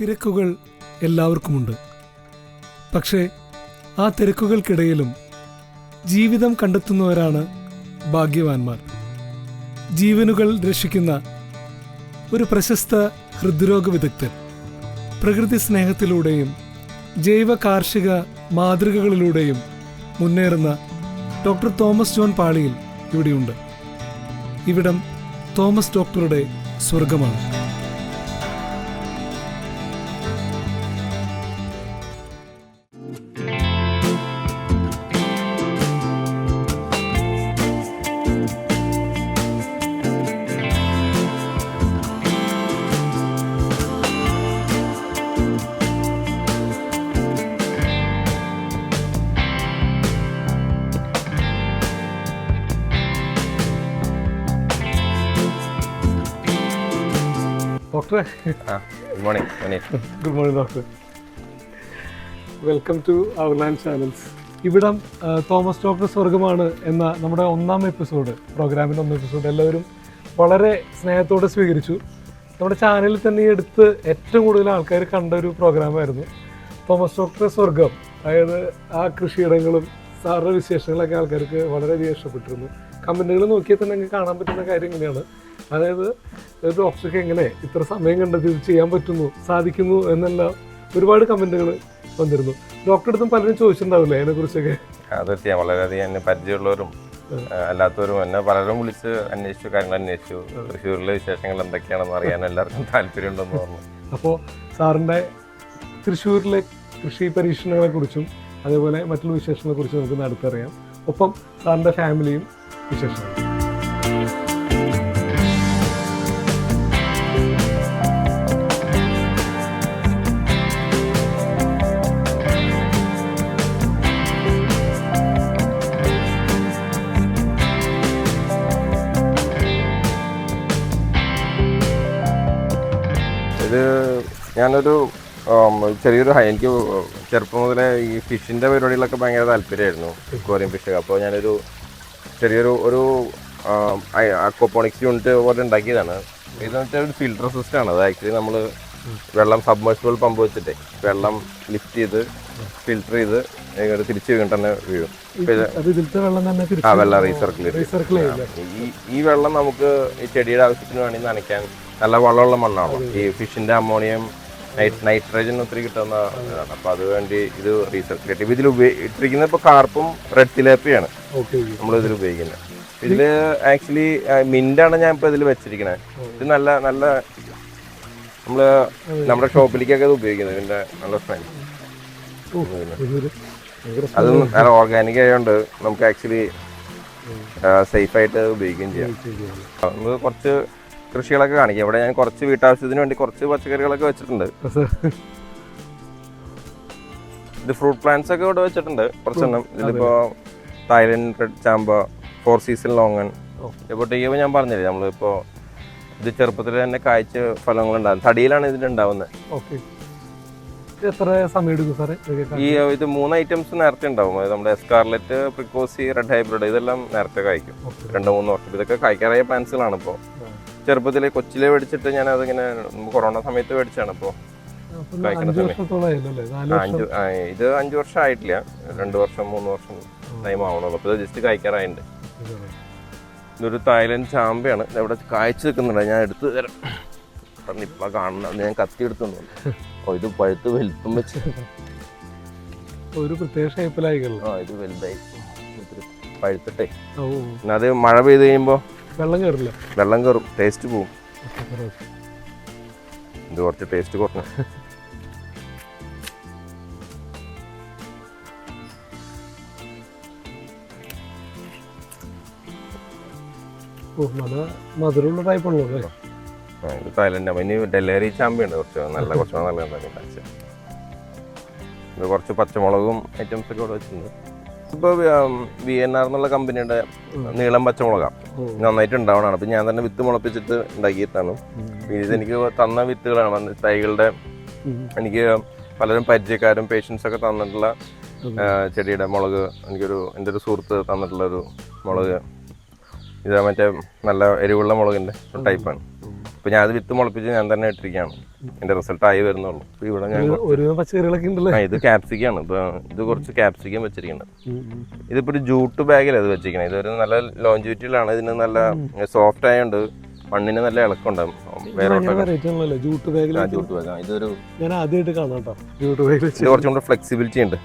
തിരക്കുകൾ എല്ലാവർക്കുമുണ്ട്. പക്ഷേ ആ തിരക്കുകൾക്കിടയിലും ജീവിതം കണ്ടെത്തുന്നവരാണ് ഭാഗ്യവാന്മാർ. ജീവനുകൾ രക്ഷിക്കുന്ന ഒരു പ്രശസ്ത ഹൃദ്രോഗ വിദഗ്ധൻ. പ്രകൃതി സ്നേഹത്തിലൂടെയും ജൈവ കാർഷിക മാതൃകകളിലൂടെയും മുന്നേറുന്ന ഡോക്ടർ തോമസ് ജോൺ പാളിയിൽ ഇവിടെയുണ്ട്. ഇവിടം തോമസ് ഡോക്ടറുടെ സ്വർഗമാണ് ഡോക്ടറെ? Good morning good morning doctor welcome to our land channels ഇവിടം തോമസ് ഡോക്ടർ സ്വർഗമാണ് എന്ന നമ്മുടെ ഒന്നാം എപ്പിസോഡ് പ്രോഗ്രാമിന്റെ ഒന്നാം എപ്പിസോഡ് എല്ലാവരും വളരെ സ്നേഹത്തോടെ സ്വീകരിച്ചു. നമ്മുടെ ചാനലിൽ തന്നെ ഈ എടുത്ത് ഏറ്റവും കൂടുതൽ ആൾക്കാർ കണ്ട ഒരു പ്രോഗ്രാമായിരുന്നു തോമസ് ഡോക്ടർ സ്വർഗം അതായത് ആ കൃഷിയിടങ്ങളും സാറിന്റെ വിശേഷങ്ങളൊക്കെ ആൾക്കാർക്ക് വളരെയധികം ഇഷ്ടപ്പെട്ടിരുന്നു. കമന്റുകൾ നോക്കിയാൽ തന്നെ കാണാൻ പറ്റുന്ന കാര്യം ഇങ്ങനെയാണ് അതായത് ഒരു ഡോക്ടർക്ക് എങ്ങനെ ഇത്ര സമയം കണ്ടെത്തി ഇത് ചെയ്യാൻ പറ്റുന്നു സാധിക്കുന്നു എന്നെല്ലാം ഒരുപാട് കമന്റുകൾ വന്നിരുന്നു. ഡോക്ടറെ അടുത്തും പലരും ചോദിച്ചിട്ടുണ്ടാവില്ലേ അതിനെക്കുറിച്ചൊക്കെ? അത് ഞാൻ വളരെയധികം എന്നെ പരിചയമുള്ളവരും അല്ലാത്തവരും എന്നെ പലരും വിളിച്ച് അന്വേഷിച്ചു കാര്യങ്ങൾ അന്വേഷിച്ചു. തൃശ്ശൂരിലെ വിശേഷങ്ങൾ എന്തൊക്കെയാണെന്ന് അറിയാൻ എല്ലാവർക്കും താല്പര്യമുണ്ടെന്ന് പറഞ്ഞു. അപ്പോൾ സാറിന്റെ തൃശ്ശൂരിലെ കൃഷി പരീക്ഷണങ്ങളെ കുറിച്ചും അതേപോലെ മറ്റുള്ള വിശേഷങ്ങളെ കുറിച്ചും നമുക്ക് നടത്തറിയാം ഒപ്പം സാറിന്റെ ഫാമിലിയും വിശേഷങ്ങളും ഞാനൊരു ചെറിയൊരു ഹൈ എനിക്ക് ചെറുപ്പം മുതലേ ഈ ഫിഷിന്റെ പരിപാടികളൊക്കെ ഭയങ്കര താല്പര്യമായിരുന്നു അക്വേറിയം ഫിഷ് അപ്പോൾ ഞാനൊരു ചെറിയൊരു ഒരു അക്വപോണിക്സ് യൂണിറ്റ് പോലെ ഉണ്ടാക്കിയതാണ്. ഇതെന്ന് വെച്ചാൽ ഒരു ഫിൽട്ടർ സിസ്റ്റം ആണ്. അത് ആക്ച്വലി നമ്മൾ വെള്ളം സബ്മേഴ്സിബിൾ പമ്പ് വെച്ചിട്ടേ വെള്ളം ലിഫ്റ്റ് ചെയ്ത് ഫിൽട്ടർ ചെയ്ത് ഇങ്ങോട്ട് തിരിച്ചു വീണ്ടും തന്നെ വീഴും. ആ വെള്ളം റീസർക്കുലേറ്റ് ഈ ഈ വെള്ളം നമുക്ക് ഈ ചെടിയുടെ ആവശ്യത്തിന് വേണമെങ്കിൽ നനയ്ക്കാൻ നല്ല വളമുള്ള മണ്ണാണ്? ഈ ഫിഷിന്റെ അമോണിയം നൈട്രജൻ ഒത്തിരി കിട്ടുന്ന ഇതാണ്. അപ്പൊ അത് വേണ്ടി ഇത് റീസർച്ച് കിട്ടി ഇതിൽ ഇട്ടിരിക്കുന്നത് ഇപ്പൊ കാർപ്പും റെഡ് തിലേപ്പിയാണ് നമ്മൾ ഇതിൽ ഉപയോഗിക്കുന്നത്. ഇതിൽ ആക്ച്വലി മിന്റാണ് ഞാൻ ഇപ്പൊ ഇതിൽ വെച്ചിരിക്കുന്നത് ഇത് നല്ല നല്ല നമ്മൾ നമ്മുടെ ഷോപ്പിലേക്കൊക്കെ ഇത് ഉപയോഗിക്കുന്നത്. ഇതിന്റെ നല്ല സ്മെൽ അത് നല്ല ഓർഗാനിക് ആയതുകൊണ്ട് നമുക്ക് ആക്ച്വലി സേഫ് ആയിട്ട് ഉപയോഗിക്കുകയും ചെയ്യാം. നമുക്ക് കുറച്ച് കൃഷികളൊക്കെ കാണിക്കാം. ഇവിടെ ഞാൻ കുറച്ച് വീട്ടാവശ്യത്തിന് വേണ്ടി കുറച്ച് പച്ചക്കറികളൊക്കെ വെച്ചിട്ടുണ്ട്. ഇത് ഫ്രൂട്ട് പ്ലാന്റ്സ് ഒക്കെ ഇവിടെ വെച്ചിട്ടുണ്ട്. കുറച്ചെണ്ണം. ഇതിപ്പോ Thailand red chamba four season longan. ഇപ്പോൾ ടീവ് ഞാൻ പറഞ്ഞില്ലേ? നമ്മളിപ്പോ ഇത് ചെറുപ്പത്തിൽ തന്നെ കായ്ച്ച ഫലങ്ങൾ ഉണ്ടാകും തടിയിലാണ് ഇതിൽ ഉണ്ടാവുന്നത്. എത്ര സമയം എടുക്കും സാറേ? ഈ ഇത് മൂന്ന് ഐറ്റംസ് നേരത്തെ ഉണ്ടാവും. നമ്മുടെ എസ്കാർലെറ്റ് പ്രിക്കോസി റെഡ് ഹൈബ്രിഡ് ഇതെല്ലാം നേരത്തെ കായ്ക്കും. രണ്ട് മൂന്ന് വർഷം. ഇതൊക്കെ കായ്ക്കാറായ പ്ലാന്റ്സുകളാണ് ഇപ്പോൾ ചെറുപ്പത്തിലെ കൊച്ചിലെ മേടിച്ചിട്ട് ഞാൻ അതിങ്ങനെ കൊറോണ സമയത്ത് മേടിച്ചാണ് അപ്പൊ. അഞ്ച് ആ, ഇത് അഞ്ചു വർഷം ആയിട്ടില്ല. രണ്ടു വർഷം മൂന്ന് വർഷം ടൈം ആവണുള്ളൂ. അപ്പോൾ ഇത് ജസ്റ്റ് കായ്ക്കാറായിട്ടുണ്ട് ഇതൊരു തായ്ലൻഡ് ചാമ്പയാണ്. ഇവിടെ കായ്ച്ചു നിൽക്കുന്നുണ്ട് ഞാൻ എടുത്ത് തരാം. കാരണം ഇപ്പം കാണുന്ന ഞാൻ കത്തി എടുത്തുണ്ട്. ഓ ഇത് പഴുത്ത് വലുപ്പം വെച്ച്. ഒരു പ്രത്യേക ആ ഇത് വലുതായി. പഴുത്തിട്ടേ. അത് മഴ പെയ്ത് കഴിയുമ്പോൾ വെള്ളം കയറില്ല വെള്ളം കയറും ടേസ്റ്റ് പോവും. ഇത് കുറച്ച് ടേസ്റ്റ് കുറഞ്ഞു നല്ല മധുരമുള്ള ടൈപ്പ് ഉള്ളൂ അല്ലേ? ആ, ഇത് തായ്ലൻഡ്. ഇനി ഡെലേറി ചാമ്പയുണ്ട് കുറച്ച്. നല്ല കുറച്ച് നല്ല ഉണ്ടാക്കി ഇത് കുറച്ച് പച്ചമുളകും ഐറ്റംസ് ഒക്കെ ഇവിടെ വെച്ചിട്ടുണ്ട്. ഇപ്പോൾ വി എൻ ആർ എന്നുള്ള കമ്പനിയുടെ നീളം പച്ചമുളകാണ് നന്നായിട്ട് ഉണ്ടാവണതാണ്. അപ്പം ഞാൻ തന്നെ വിത്ത് മുളപ്പിച്ചിട്ട് ഉണ്ടാക്കിയിട്ടാണ്. പിന്നെ ഇത് എനിക്ക് തന്ന വിത്തുകളാണ്. തൈകളുടെ എനിക്ക് പലരും പരിചയക്കാരും പേഷ്യൻസ് ഒക്കെ തന്നിട്ടുള്ള ചെടിയുടെ മുളക് എനിക്കൊരു എന്റെ ഒരു സുഹൃത്ത് തന്നിട്ടുള്ള ഒരു മുളക്. ഇത് മറ്റേ നല്ല എരിവുള്ള മുളകിന്റെ ടൈപ്പാണ് അപ്പം ഞാൻ അത് വിത്ത് മുളപ്പിച്ച് ഞാൻ തന്നെ ഇട്ടിരിക്കുകയാണ്. എന്റെ റിസൾട്ട് ആയി വരുന്നുള്ളൂ. ഇപ്പൊ ഇവിടെ ഞാൻ പച്ചക്കറികളൊക്കെ ഉണ്ടല്ലേ? ഇത് ക്യാപ്സിക്കാണ് ഇപ്പൊ ഇത് കുറച്ച് ക്യാപ്സിക്കം വെച്ചിരിക്കുന്നത്. ഇതിപ്പോ ഒരു ജൂട്ട് ബാഗിലാണ് ഇത് വെച്ചിരിക്കുന്നത് ഇതൊരു നല്ല ലോഞ്ചിറ്റിയിലാണ് ഇതിന് നല്ല സോഫ്റ്റ് ആയതുകൊണ്ട് മണ്ണിന് നല്ല ഇളക്കുണ്ട്. ജൂട്ട് ബാഗ് ഇതൊരു ഞാൻ ആദ്യമായിട്ട് കാണാം കേട്ടോ. ജൂട്ട് ബാഗിൽ ഇത് കുറച്ചും കൂടെ ഫ്ലെക്സിബിലിറ്റി ഉണ്ട്.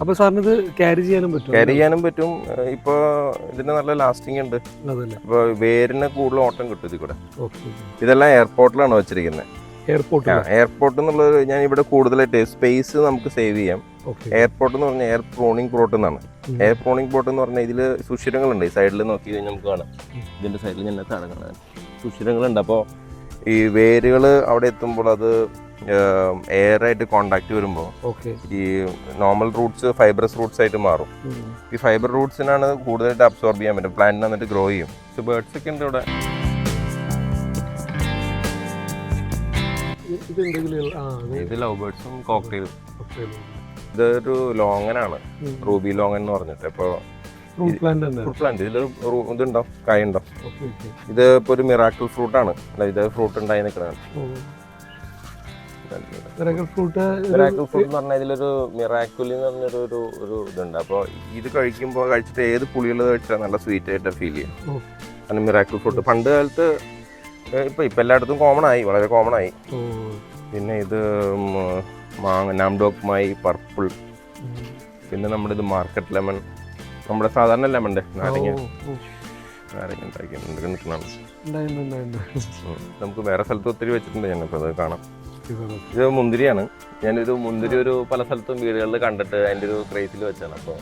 അപ്പൊ സാറിന് ഇത് ക്യാരി ചെയ്യാനും പറ്റും ക്യാരി ചെയ്യാനും പറ്റും. ഇപ്പൊ ഇതിന് നല്ല ലാസ്റ്റിംഗ് ഉണ്ട്. ഇപ്പൊ വേരിന് കൂടുതൽ ഓട്ടം കിട്ടും ഇതിൽ കൂടെ ഇതെല്ലാം എയർപോർട്ടിലാണ് വെച്ചിരിക്കുന്നത് എയർപോർട്ടിൽ എയർപോർട്ട് എന്നുള്ളത് ഞാൻ ഇവിടെ കൂടുതലായിട്ട് സ്പേസ് നമുക്ക് സേവ് ചെയ്യാം. എയർപോർട്ട് എന്ന് പറഞ്ഞാൽ എയർ പ്രോണിംഗ് പ്ലോട്ട് എന്നാണ്. എയർ പ്രോണിംഗ് പ്ലോട്ട് എന്ന് പറഞ്ഞാൽ ഇതിൽ സുഷിരങ്ങളുണ്ട്. ഈ സൈഡിൽ നോക്കി കഴിഞ്ഞാൽ നമുക്ക് കാണാം. ഇതിന്റെ സൈഡിൽ ഞാൻ താഴെ കാണാൻ സുഷിരങ്ങളുണ്ട്. അപ്പോൾ ഈ വേരുകൾ അവിടെ എത്തുമ്പോൾ അത് എയറായിട്ട് കോണ്ടാക്ട് വരുമ്പോൾ ഈ നോർമൽ റൂട്ട്സ് ഫൈബ്രസ് റൂട്ട്സ് ആയിട്ട് മാറും. ഈ ഫൈബർ റൂട്ട്സിനാണ് കൂടുതലായിട്ട് അബ്സോർബ് ചെയ്യാൻ പറ്റും. പ്ലാന്റിന് വന്നിട്ട് ഗ്രോ ചെയ്യും. ബേർഡ്സ് ഒക്കെ ഉണ്ട് ഇവിടെ. ഇത് എന്തെങ്കിലും ആ ഇത് ലവ് ബേർഡ്സും കോക്ടെയിലും ഇതൊരു ലോങ്ങനാണ്. റൂബി ലോങ്ങൻ എന്ന് പറഞ്ഞിട്ട്. ഇപ്പോൾ തന്നെ. ഫ്രൂട്ട് പ്ലാന്റ് ഇതിൽ ഇതുണ്ടോ? കായ ഉണ്ടോ ഇത് ഇപ്പോൾ ഒരു മിറാക്കിൾ ഫ്രൂട്ടാണ് ഇത് ഫ്രൂട്ട് ഉണ്ടായി നിൽക്കുന്നതാണ് മിറാക്കിൾ ഫ്രൂട്ട് എന്ന് പറഞ്ഞാൽ ഇതിലൊരു മിറാക്കുലി എന്ന് പറഞ്ഞൊരു ഒരു ഒരു ഇതുണ്ട്. അപ്പോൾ ഇത് കഴിക്കുമ്പോൾ കഴിച്ചിട്ട് ഏത് പുളിയുള്ളത് കഴിച്ചാൽ നല്ല സ്വീറ്റ് ആയിട്ട് ഫീൽ ചെയ്യും. അങ്ങനെ മിറാക്കിൾ ഫ്രൂട്ട് പണ്ട് കാലത്ത് ഇപ്പൊ ഇപ്പൊ എല്ലായിടത്തും കോമൺ ആയി വളരെ കോമൺ ആയി. പിന്നെ ഇത് മാങ്ങ നാംഡോക് മായി പർപ്പിൾ. പിന്നെ നമ്മുടെ ഇത് മാർക്കറ്റ് ലെമൺ നമ്മുടെ സാധാരണ ലെമണിന്റെ നാരങ്ങ. നാരങ്ങ ഉണ്ടാക്കി നിൽക്കുന്നതാണ് ഉം. നമുക്ക് വേറെ സ്ഥലത്ത് ഒത്തിരി വെച്ചിട്ടുണ്ട് ഞാനിപ്പോൾ അത് കാണാം. ഇത് മുന്തിരിയാണ്. ഞാനൊരു മുന്തിരി ഒരു പല സ്ഥലത്തും വീടുകളിൽ കണ്ടിട്ട് അതിന്റെ ഒരു ക്രേസിൽ വെച്ചാണ്. അപ്പോൾ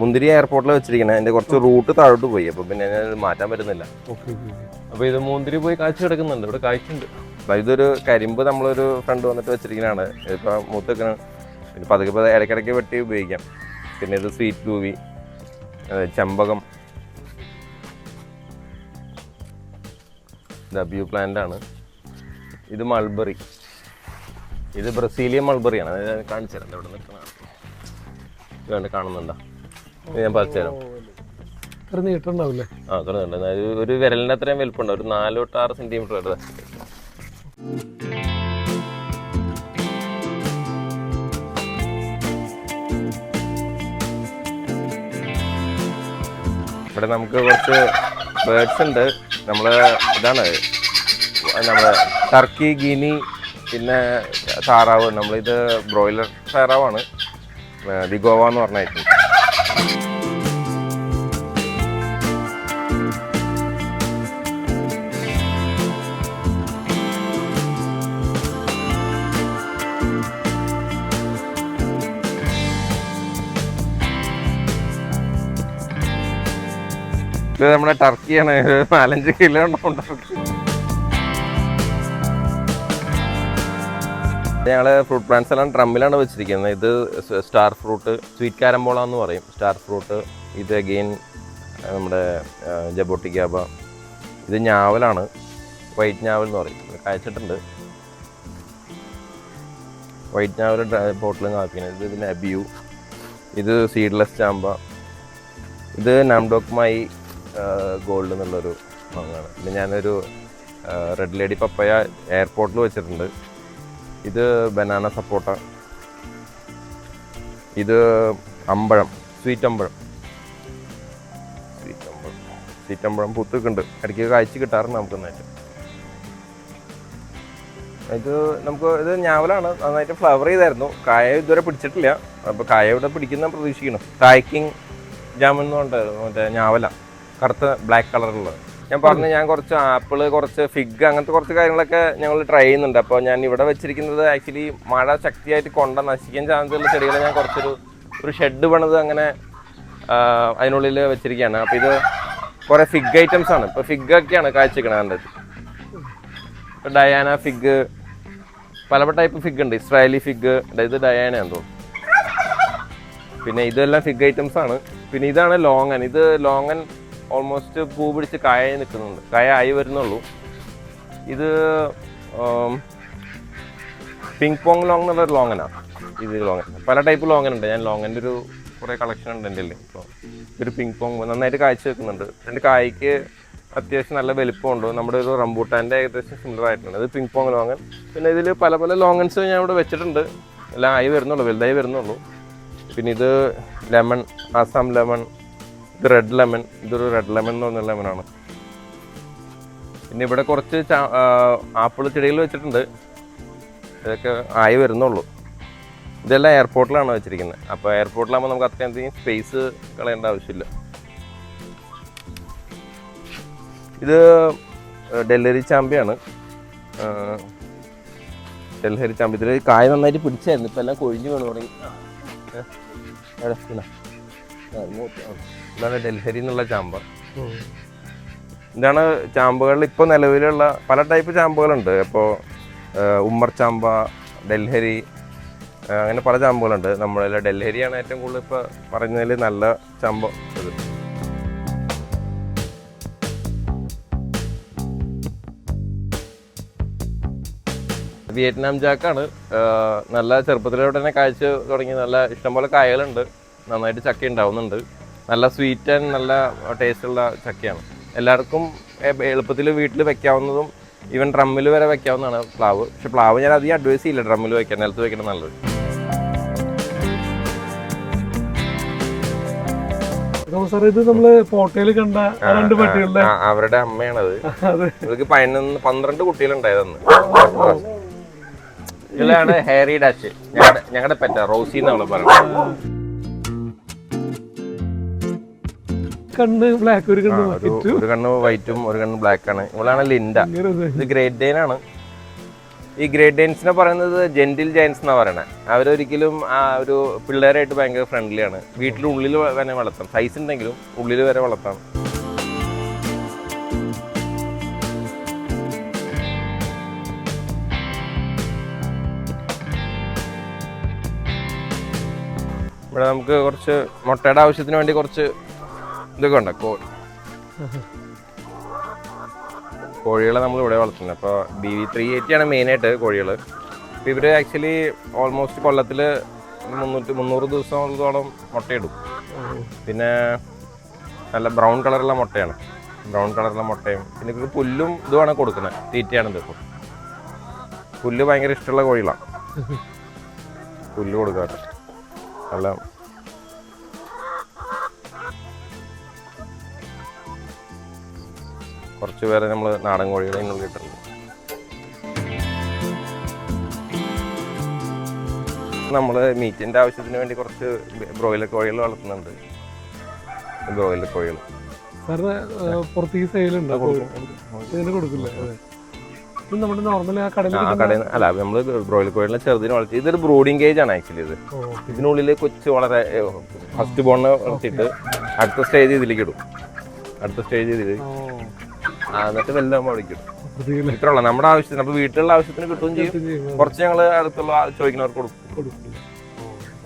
മുന്തിരി എയർപോർട്ടിൽ വെച്ചിരിക്കുന്നത് അതിന്റെ കുറച്ച് റൂട്ട് താഴോട്ട് പോയി. അപ്പോൾ പിന്നെ ഞാൻ മാറ്റാൻ പറ്റുന്നില്ല. അപ്പോൾ ഇത് മുന്തിരി പോയി കാഴ്ച കിടക്കുന്നുണ്ട് ഇവിടെ കാഴ്ചയുണ്ട് അപ്പോൾ ഇതൊരു കരിമ്പ് നമ്മളൊരു ഫ്രണ്ട് വന്നിട്ട് വെച്ചിരിക്കുന്നതാണ് ഇപ്പോൾ മൂത്തൊക്കെ പിന്നെ പതുക്കെ പതുക്കെ ഇടയ്ക്കിടയ്ക്ക് വെട്ടി ഉപയോഗിക്കാം. പിന്നെ ഇത് സ്വീറ്റ് ലൂവി ചെമ്പകം. ഡബ്ല്യു പ്ലാന്റ് ആണ്. ഇത് മൾബറി ഇത് ബ്രസീലിയൻ മൾബറിയാണ്. അത് കാണിച്ചു തരാം. ഇവിടെ നിൽക്കുന്നതാണ് ഇത് വേണ്ട കാണുന്നുണ്ടോ? ഞാൻ പറിച്ചു തരാം. ഇത്ര നീട്ടുണ്ടാവില്ലേ ആ ഒരു വിരലിന്റെ അത്രയും വലിപ്പമുണ്ട്. ഒരു നാല് തൊട്ട് ആറ് സെന്റിമീറ്റർ വരെ ഇവിടെ നമുക്ക് കുറച്ച് ബേർഡ്സ് ഉണ്ട്. നമ്മൾ ഇതാണ്. നമ്മുടെ ടർക്കി ഗിനി പിന്നെ താറാവ് നമ്മളിത് ബ്രോയിലർ താറാവാണ്. ദിഗോവ എന്ന് പറഞ്ഞ ഇത് നമ്മുടെ ടർക്കിയാണ് നാലഞ്ച് കിലോ ഉണ്ടാവും ടർക്കി ഞങ്ങൾ ഫ്രൂട്ട് പ്ലാന്റ്സ് എല്ലാം ഡ്രമ്മിലാണ് വെച്ചിരിക്കുന്നത്. ഇത് സ്റ്റാർ ഫ്രൂട്ട് സ്വീറ്റ് കാരംബോള എന്ന് പറയും. സ്റ്റാർ ഫ്രൂട്ട് ഇത് അഗെയിൻ നമ്മുടെ ജബോട്ടിക്കാബ ഇത് ഞാവലാണ്. വൈറ്റ് ഞാവൽ എന്ന് പറയും. കായ്ച്ചിട്ടുണ്ട്. വൈറ്റ് ഞാവൽ ബോട്ടിലും കാപ്പിക്കുന്നത് ഇത് ഇതിന് അബിയു. ഇത് സീഡ്ലെസ് ചാമ്പ. ഇത് നാംഡോക്മായി ഗോൾഡ് എന്നുള്ളൊരു മാങ്ങാണ്. പിന്നെ ഞാനൊരു റെഡ് ലേഡി പപ്പയ എയർപോർട്ടിൽ വെച്ചിട്ടുണ്ട്. ഇത് ബനാന സപ്പോട്ട. ഇത് അമ്പഴം സ്വീറ്റ് അമ്പഴം. സ്വീറ്റ് അമ്പഴം. സ്വീറ്റ് അമ്പഴം പുത്തുക്കുണ്ട് ഇടയ്ക്ക് കാഴ്ച കിട്ടാറുണ്ട് നമുക്ക് നന്നായിട്ട് ഇത് നമുക്ക് ഇത് ഞാവലാണ്. നന്നായിട്ട് ഫ്ലവർ ചെയ്തായിരുന്നു. കായ ഇതുവരെ പിടിച്ചിട്ടില്ല. അപ്പോൾ കായ ഇവിടെ പിടിക്കുന്ന പ്രതീക്ഷിക്കണം കായ്ക്കിങ് ജാമുൻ എന്ന് മറ്റേ ഞാവല. കറുത്ത ബ്ലാക്ക് കളറുള്ളത് ഞാൻ പറഞ്ഞു ഞാൻ കുറച്ച് ആപ്പിൾ കുറച്ച് ഫിഗ് അങ്ങനത്തെ കുറച്ച് കാര്യങ്ങളൊക്കെ ഞങ്ങൾ ട്രൈ ചെയ്യുന്നുണ്ട്. അപ്പോൾ ഞാൻ ഇവിടെ വെച്ചിരിക്കുന്നത് ആക്ച്വലി മഴ ശക്തിയായിട്ട് കൊണ്ട നശിക്കാൻ ചാൻസ് ഉള്ള ചെടികളെ ഞാൻ കുറച്ചൊരു ഒരു ഷെഡ് പണിത് അങ്ങനെ അതിനുള്ളിൽ വെച്ചിരിക്കുകയാണ്. അപ്പോൾ ഇത് കുറേ ഫിഗ് ഐറ്റംസ് ആണ്. ഇപ്പോൾ ഫിഗ് ഒക്കെയാണ് കാഴ്ചക്കണത് കണ്ടത് ഇപ്പോൾ ഡയാന ഫിഗ് പല ടൈപ്പ് ഫിഗ് ഉണ്ട്. ഇസ്രായേലി ഫിഗ് ഇത് ഡയാനയാന്ന് തോന്നുന്നു. പിന്നെ ഇതെല്ലാം ഫിഗ് ഐറ്റംസ് ആണ്. പിന്നെ ഇതാണ് ലോങ്ങൻ. ഇത് ലോങ്ങൻ ഓൾമോസ്റ്റ് പൂ പിടിച്ച് കായ നിൽക്കുന്നുണ്ട്. കായ ആയി വരുന്നുള്ളൂ. ഇത് പിങ് പോങ് ലോങ് എന്നുള്ളൊരു ലോങ്ങനാണ് ഇത് ലോങ്ങൻ പല ടൈപ്പ് ലോങ്ങൻ ഉണ്ട് ഞാൻ ലോങ്ങന്റെ ഒരു കുറേ കളക്ഷൻ ഉണ്ട് എന്റെ അപ്പോൾ ഒരു പിങ് പോങ് നന്നായിട്ട് കാഴ്ച വെക്കുന്നുണ്ട് എന്റെ കായ്ക്ക് അത്യാവശ്യം നല്ല വലിപ്പമുണ്ട്. നമ്മുടെ ഒരു റംബൂട്ടാന്റെ ഏകദേശം സിമിലർ ആയിട്ടുണ്ട്. അത് പിങ് പോങ് ലോങ്ങൻ പിന്നെ ഇതിൽ പല പല ലോങ്ങൻസ് ഞാൻ ഇവിടെ വെച്ചിട്ടുണ്ട്. എല്ലാം ആയി വരുന്നുള്ളൂ വലുതായി വരുന്നുള്ളൂ. പിന്നെ ഇത് ലെമൺ ആസാം ലെമൺ ഇത് റെഡ് ലെമൺ ഇതൊരു റെഡ് ലെമൺ എന്ന് പറഞ്ഞ ലെമണാണ് പിന്നെ ഇവിടെ കുറച്ച് ആപ്പിൾ ചെടികൾ വെച്ചിട്ടുണ്ട്. ഇതൊക്കെ ആയി വരുന്നുള്ളൂ. ഇതെല്ലാം എയർപോർട്ടിലാണ് വെച്ചിരിക്കുന്നത്. അപ്പോൾ എയർപോർട്ടിലാകുമ്പോൾ നമുക്ക് അത്രയധികം സ്പേസ് കളയേണ്ട ആവശ്യമില്ല. ഇത് ഡെല്ലറി ചാമ്പിയാണ്. ഡെലിവറി ചാമ്പി ഇതിൽ കായ നന്നായിട്ട് പിടിച്ചായിരുന്നു. ഇപ്പം എല്ലാം കൊഴിഞ്ഞു വീണ് തുടങ്ങി. ഇതാണ് ഡൽഹരി എന്നുള്ള ചാമ്പ ഇതാണ് ചാമ്പുകളിൽ ഇപ്പോൾ നിലവിലുള്ള പല ടൈപ്പ് ചാമ്പുകളുണ്ട്. ഇപ്പോൾ ഉമ്മർ ചാമ്പ ഡൽഹരി അങ്ങനെ പല ചാമ്പുകളുണ്ട്. നമ്മളെ ഡൽഹരിയാണ് ഏറ്റവും കൂടുതൽ ഇപ്പോൾ പറഞ്ഞതിൽ നല്ല ചാമ്പ ഇത് വിയറ്റ്നാം ജാക്കാണ് നല്ല ചെറുപ്പത്തിലൂടെ തന്നെ കാഴ്ച തുടങ്ങി. നല്ല ഇഷ്ടംപോലെ കായകളുണ്ട്. നന്നായിട്ട് ചക്ക ഉണ്ടാവുന്നുണ്ട്. നല്ല സ്വീറ്റ് ആൻഡ് നല്ല ടേസ്റ്റുള്ള ചക്കയാണ്. എല്ലാവർക്കും എളുപ്പത്തിൽ വീട്ടിൽ വെക്കാവുന്നതും ഈവൻ ഡ്രമ്മിൽ വരെ വെക്കാവുന്നതാണ് പ്ലാവ്. പക്ഷെ പ്ലാവ് ഞാൻ അധികം അഡ്വൈസ് ചെയ്യില്ല ഡ്രമ്മിൽ വെക്കാൻ നിലത്ത് വെക്കണം നല്ലത്. ഇത് നമ്മൾ ഫോട്ടോയിൽ കണ്ട രണ്ട് പട്ടികളുടെ അവരുടെ അമ്മയാണത്. ഇവർക്ക് പതിനൊന്ന് പന്ത്രണ്ട് കുട്ടികളുണ്ടായതെന്ന് ഇതിലാണ് ഹെയറി ഡാച്ച് ഞങ്ങളുടെ ഞങ്ങളുടെ പെറ്റ റോസി എന്നാണ് പറയുന്നത്. കണ്ണ് ബ്ലാക്ക് ഒരു കണ്ണ് ഒരു ഒരു കണ്ണ് വൈറ്റും ഒരു കണ്ണ് ബ്ലാക്ക് ആണ്. ഇവളാണ് ലിൻഡ. ഇത്. ഗ്രേറ്റ് ഡെയിൻ ആണ്. ഈ ഗ്രേറ്റ് ഡെയിൻസിനെ പറയുന്നത് ജെന്റിൽ ജയൻസ് എന്നാ പറയുന്നത് അവരൊരിക്കലും ആ ഒരു പിള്ളേരായിട്ട് ഭയങ്കര ഫ്രണ്ട്ലി ആണ്. വീട്ടിൽ ഉള്ളിൽ വരെ വളർത്താം. സൈസ് ഉണ്ടെങ്കിലും ഉള്ളിൽ വരെ വളർത്താം. ഇവിടെ നമുക്ക് കുറച്ച് മുട്ടയുടെ ആവശ്യത്തിന് വേണ്ടി കുറച്ച് ഇതൊക്കെ ഉണ്ട് കോഴികളെ നമ്മൾ ഇവിടെ വളർത്തുന്നത്. അപ്പോൾ ബി വി ത്രീ എയ്റ്റി ആണ് മെയിനായിട്ട് കോഴികൾ അപ്പോൾ ഇവർ ആക്ച്വലി ഓൾമോസ്റ്റ് കൊല്ലത്തിൽ മുന്നൂറ്റി മുന്നൂറ് ദിവസത്തോളം മുട്ടയിടും. പിന്നെ നല്ല ബ്രൗൺ കളറുള്ള മുട്ടയാണ്. ബ്രൗൺ കളറുള്ള മുട്ടയും. പിന്നെ ഇവർക്ക് പുല്ലും ഇതുമാണ് കൊടുക്കുന്നത്. തീറ്റയാണ് ഇതിപ്പോൾ ഇപ്പോൾ പുല്ല് ഭയങ്കര ഇഷ്ടമുള്ള കോഴികളാണ്. പുല്ല് കൊടുക്കാറ്. നല്ല കുറച്ച് പേരെ നമ്മൾ നാടൻ കോഴികളെ നൽകിയിട്ടുണ്ട് നമ്മൾ മീറ്റിന്റെ ആവശ്യത്തിന് വേണ്ടി കുറച്ച് ബ്രോയിലർ കോഴികൾ വളർത്തുന്നുണ്ട്. ബ്രോയിലർ കോഴികൾ സാറിന് ഏഹ്, പുറത്തേക്ക് സെയിലുണ്ടോ ഇതിന് കൊടുക്കില്ല? അതെ. ഇത് നമ്മുടെ നോർമൽ ആ കടയിൽ അല്ല നമ്മൾ ബ്രോയിലർ കോഴികളെ ചെറുതിന് വളർത്തി. ഇതൊരു ബ്രോഡിംഗ് കേജ് ആണ് ആക്ച്വലി ഇത്. ഇതിനുള്ളിൽ കൊച്ചു വളരെ ഫസ്റ്റ് ബോണിനെ വളർത്തിയിട്ട് അടുത്ത സ്റ്റേജ് ഇതിലേക്ക് ഇടും. അടുത്ത സ്റ്റേജ് ഇതിൽ എന്നിട്ട് വലുതാകുമ്പോൾ നമ്മൾ ഇടും ഇത്ര ഉള്ള നമ്മുടെ ആവശ്യത്തിന് അപ്പൊ വീട്ടിലുള്ള ആവശ്യത്തിന് കിട്ടുകയും ചെയ്യും. കുറച്ച് ഞങ്ങൾ അടുത്തുള്ള ചോദിക്കുന്നവർക്ക് കൊടുക്കും.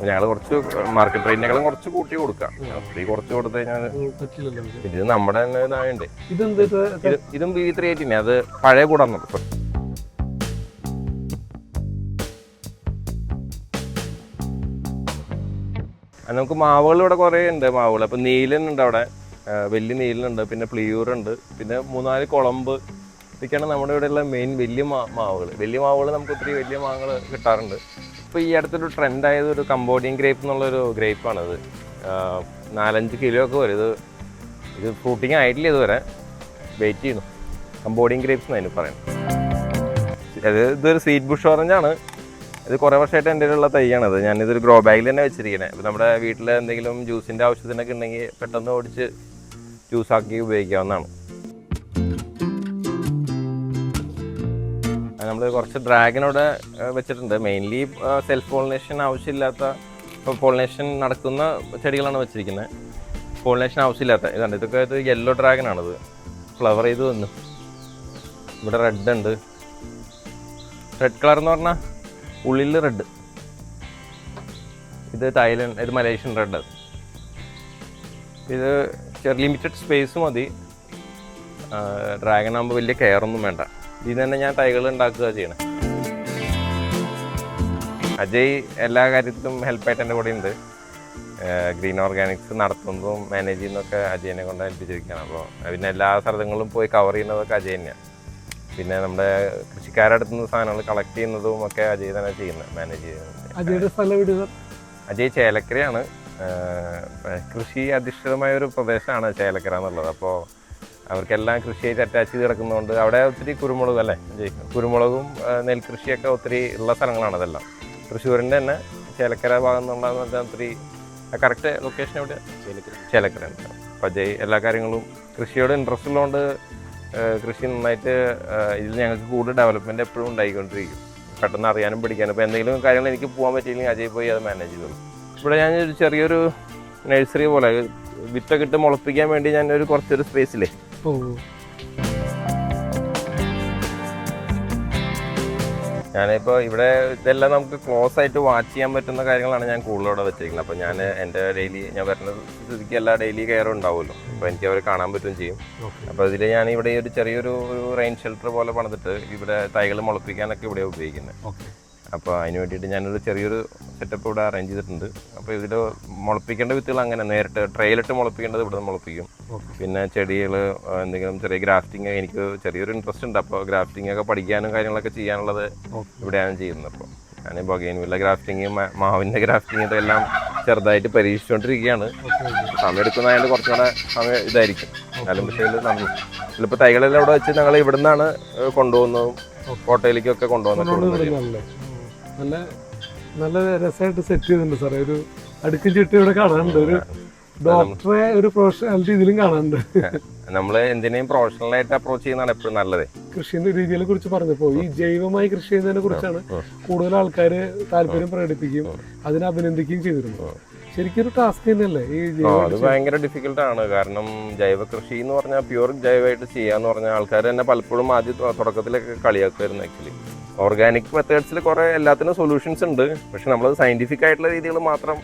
ഞങ്ങൾ കുറച്ച് മാർക്കറ്റ് റേറ്റിനേക്കാളും കുറച്ച് കൂട്ടി കൊടുക്കാം. ഫ്രീ കുറച്ച് കൊടുത്തു കഴിഞ്ഞാൽ ഇത്. നമ്മുടെ തന്നെ ഇതായണ്ടേ. ഇത്? ബി ത്രീ എയ്റ്റിനെ അത് പഴയ കൂടാണ് നമുക്ക് മാവുകൾ ഇവിടെ കുറേ ഉണ്ട് മാവുകൾ അപ്പം ഉണ്ട് അവിടെ. വലിയ നീലുണ്ട് പിന്നെ പ്ലിയൂറുണ്ട് പിന്നെ മൂന്നാൽ കുളമ്പ്. ഇതൊക്കെയാണ് നമ്മുടെ ഇവിടെയുള്ള മെയിൻ വലിയ മാവുകൾ. വലിയ മാവുകൾ നമുക്ക് ഒത്തിരി വലിയ മാങ്ങൾ കിട്ടാറുണ്ട്. ഇപ്പോൾ ഈ അടുത്തൊരു ട്രെൻഡ് ആയത് ഒരു കമ്പോഡിയൻ ഗ്രേപ്പ് എന്നുള്ളൊരു ഗ്രേപ്പാണിത് നാലഞ്ച് കിലോ ഒക്കെ വരും. ഇത് ഇത് ഫ്രൂട്ടിങ് ആയിട്ടില്ല ഇതുവരെ. വെയിറ്റ് ചെയ്യുന്നു. കമ്പോഡിയൻ ഗ്രേപ്സ് എന്നാണ് പറയുന്നത്. അത് ഇതൊരു സ്വീറ്റ് ബുഷ് ഓറഞ്ച് ആണ്. ഇത് കുറേ വർഷമായിട്ട് എന്റെ ഉള്ള തൈയാണത്. ഞാനിതൊരു ഗ്രോ ബാഗിൽ തന്നെ വെച്ചിരിക്കുന്നത് ഇപ്പം നമ്മുടെ വീട്ടിൽ എന്തെങ്കിലും ജ്യൂസിന്റെ ആവശ്യത്തിനൊക്കെ ഉണ്ടെങ്കിൽ പെട്ടെന്ന് ഓടിച്ച് ജ്യൂസാക്കി ഉപയോഗിക്കാവുന്നതാണ്. നമ്മൾ കുറച്ച് ഡ്രാഗൺ അവിടെ വെച്ചിട്ടുണ്ട്. മെയിൻലി സെൽഫ് പോളിനേഷൻ ആവശ്യമില്ലാത്ത ഇപ്പോൾ പോളിനേഷൻ നടക്കുന്ന ചെടികളാണ് വെച്ചിരിക്കുന്നത് പോളിനേഷൻ ആവശ്യമില്ലാത്ത ഇതാണ് ഇതൊക്കെ ഇത് യെല്ലോ ഡ്രാഗനാണിത് ഫ്ലവർ ചെയ്ത് വന്നു ഇവിടെ റെഡ് ഉണ്ട്. റെഡ് കളർ എന്ന് പറഞ്ഞാൽ ഉള്ളിൽ റെഡ് ഇത് തായ്ലൻഡ് ഇത് മലേഷ്യൻ റെഡ് ഇത് ലിമിറ്റഡ് സ്പേസ് മതി. ഡ്രാഗൺ ആകുമ്പോൾ വലിയ കെയർ ഒന്നും വേണ്ട. ഇതിൽ തന്നെ ഞാൻ തൈകൾ ഉണ്ടാക്കുക ചെയ്യണം. അജയ് എല്ലാ കാര്യത്തിലും ഹെൽപ്പായിട്ട് എന്റെ കൂടെ ഉണ്ട് ഗ്രീൻ ഓർഗാനിക്സ് നടത്തുന്നതും മാനേജ് ചെയ്യുന്നതൊക്കെ അജയനെ കൊണ്ട് ഏൽപ്പിച്ചിരിക്കുകയാണ് അപ്പോൾ പിന്നെ എല്ലാ സ്ഥലങ്ങളും പോയി കവർ ചെയ്യുന്നതൊക്കെ അജയ് തന്നെയാണ് പിന്നെ നമ്മുടെ കൃഷിക്കാരുടെ അടുത്ത് നിന്ന് സാധനങ്ങൾ കളക്ട് ചെയ്യുന്നതും ഒക്കെ അജയ് തന്നെ ചെയ്യുന്നത് മാനേജ് ചെയ്യുന്നത്. അജയുടെ സ്ഥലം എവിടെ അജയ് ചേലക്കരയാണ്. കൃഷി അധിഷ്ഠിതമായ ഒരു പ്രദേശമാണ് ചേലക്കര എന്നുള്ളത്. അപ്പോൾ അവർക്കെല്ലാം കൃഷിയായിട്ട് അറ്റാച്ച് ചെയ്ത് കിടക്കുന്നതുകൊണ്ട് അവിടെ ഒത്തിരി കുരുമുളക് അല്ലേ? കുരുമുളകും നെൽകൃഷിയൊക്കെ ഒത്തിരി ഉള്ള സ്ഥലങ്ങളാണ് അതെല്ലാം. തൃശ്ശൂരിന്റെ തന്നെ ചേലക്കര ഭാഗം എന്നുള്ള ഒത്തിരി കറക്റ്റ് ലൊക്കേഷൻ എവിടെ ചേലക്കര. അപ്പോൾ ജയ് എല്ലാ കാര്യങ്ങളും കൃഷിയോട് ഇൻട്രസ്റ്റ് ഉള്ളതുകൊണ്ട് കൃഷി നന്നായിട്ട് ഇതിൽ ഞങ്ങൾക്ക് കൂടുതൽ ഡെവലപ്മെന്റ് എപ്പോഴും ഉണ്ടായിക്കൊണ്ടിരിക്കും. പെട്ടെന്ന് അറിയാനും പഠിക്കാനും ഇപ്പോൾ എന്തെങ്കിലും കാര്യങ്ങൾ എനിക്ക് പോകാൻ പറ്റിയില്ലെങ്കിൽ അജയ് പോയി അത് മാനേജ് ചെയ്തോളും. ഇവിടെ ഞാൻ ഒരു ചെറിയൊരു നഴ്സറി പോലെ വിത്തൊക്കെ ഇട്ട് മുളപ്പിക്കാൻ വേണ്ടി ഞാൻ ഒരു കുറച്ചൊരു സ്പേസിലേ ഞാനിപ്പോൾ ഇവിടെ ഇതെല്ലാം നമുക്ക് ക്ലോസ് ആയിട്ട് വാച്ച് ചെയ്യാൻ പറ്റുന്ന കാര്യങ്ങളാണ് ഞാൻ കൂടുതൽ ഇവിടെ വെച്ചിരിക്കുന്നത് അപ്പോൾ ഞാൻ എന്റെ ഡെയിലി ഞാൻ വരുന്ന സ്ഥിതിക്ക് എല്ലാ ഡെയിലി കെയറും ഉണ്ടാവുമല്ലോ. അപ്പോൾ എനിക്ക് അവരെ കാണാൻ പറ്റുകയും ചെയ്യും. അപ്പോൾ ഇതിൽ ഞാൻ ഇവിടെ ഒരു ചെറിയൊരു ഒരു റെയിൻ ഷെൽട്ടർ പോലെ പണിതിട്ട് ഇവിടെ തൈകൾ മുളപ്പിക്കാനൊക്കെ ഇവിടെ ഉപയോഗിക്കുന്നത് അപ്പോൾ അതിന് വേണ്ടിയിട്ട് ഞാനൊരു ചെറിയൊരു സെറ്റപ്പ് ഇവിടെ അറേഞ്ച് ചെയ്തിട്ടുണ്ട്. അപ്പോൾ ഇതിൽ മുളപ്പിക്കേണ്ട വിത്തുകൾ അങ്ങനെ നേരിട്ട് ട്രെയിലിട്ട് മുളപ്പിക്കേണ്ടത് ഇവിടെ മുളപ്പിക്കും. പിന്നെ ചെടികൾ എന്തെങ്കിലും ചെറിയ ഗ്രാഫ്റ്റിംഗ് എനിക്ക് ചെറിയൊരു ഇൻട്രസ്റ്റ് ഉണ്ട്. അപ്പോൾ ഗ്രാഫ്റ്റിംഗ് ഒക്കെ പഠിക്കാനും കാര്യങ്ങളൊക്കെ ചെയ്യാനുള്ളത് ഇവിടെയാണ് ചെയ്യുന്നത് അപ്പോൾ ഞാൻ ബൊഗൈൻവില്ല ഗ്രാഫ്റ്റിംഗ് മാവിന്റെ ഗ്രാഫ്റ്റിംഗ് ഇതെല്ലാം ചെറുതായിട്ട് പരീക്ഷിച്ചുകൊണ്ടിരിക്കുകയാണ് സമയം എടുക്കുന്നതായത് കുറച്ചുകൂടെ സമയം ഇതായിരിക്കും. എന്നാലും പക്ഷേ നന്ദി ചിലപ്പോൾ തൈകളെല്ലാം ഇവിടെ വെച്ച് ഞങ്ങൾ ഇവിടെ നിന്നാണ് കൊണ്ടുപോകുന്നതും കോട്ടയിലേക്കൊക്കെ കൊണ്ടുപോകുന്നത് നല്ലേ നല്ല രസമായിട്ട് സെറ്റ് ചെയ്തിട്ടുണ്ട് സാറേ. ഒരു അടുക്കി ചിട്ടി ഇവിടെ കാണാനുണ്ട്. ഒരു ഡോക്ടറെ ഒരു പ്രൊഫഷണാലിറ്റി ഇതിലും കാണാനുണ്ട്. നമ്മൾ എന്തിനേയും പ്രൊഫഷണലായിട്ട് അപ്രോച്ച് ചെയ്യുന്നതാണ് എപ്പോഴും നല്ലത്. കൃഷിന്റെ രീതികളെ കുറിച്ച് പറഞ്ഞപ്പോ ഈ ജൈവമായി കൃഷി ചെയ്യുന്നതിനെ കുറിച്ചാണ് കൂടുതൽ ആൾക്കാർ താല്പര്യം പ്രകടിപ്പിക്കുകയും അതിനെ അഭിനന്ദിക്കുകയും ചെയ്തിരുന്നു ശരിക്കും ടാസ്ക് തന്നെയല്ലേ ഈ അത് ഭയങ്കര ഡിഫിക്കൽട്ട് ആണ്. കാരണം ജൈവ കൃഷി എന്ന് പറഞ്ഞാൽ പ്യൂർ ജൈവമായിട്ട് ചെയ്യാന്ന് പറഞ്ഞാൽ ആൾക്കാർ തന്നെ പലപ്പോഴും ആദ്യം തുടക്കത്തിലൊക്കെ കളിയാക്കുമായിരുന്നു ആക്ച്വലി ഓർഗാനിക് മെത്തേഡ്സിൽ കുറെ എല്ലാത്തിനും സൊല്യൂഷൻസ് ഉണ്ട് പക്ഷെ നമ്മൾ സയന്റിഫിക് ആയിട്ടുള്ള രീതികൾ മാത്രം.